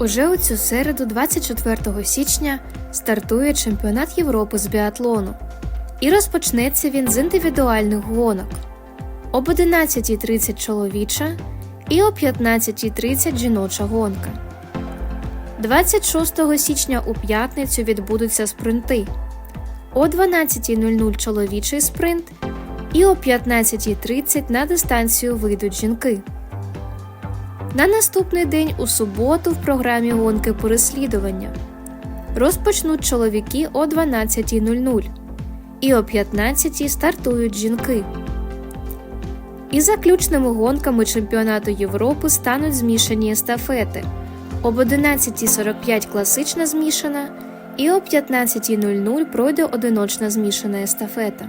Уже у цю середу, 24 січня, стартує чемпіонат Європи з біатлону. І розпочнеться він з індивідуальних гонок. Об 11.30 чоловіча і о 15.30 жіноча гонка. 26 січня у п'ятницю відбудуться спринти. О 12.00 чоловічий спринт і о 15.30 на дистанцію вийдуть жінки. На наступний день у суботу в програмі гонки переслідування розпочнуть чоловіки о 12.00 і о 15.00 стартують жінки. І заключними гонками чемпіонату Європи стануть змішані естафети. Об 11.45 класична змішана і о 15.00 пройде одиночна змішана естафета.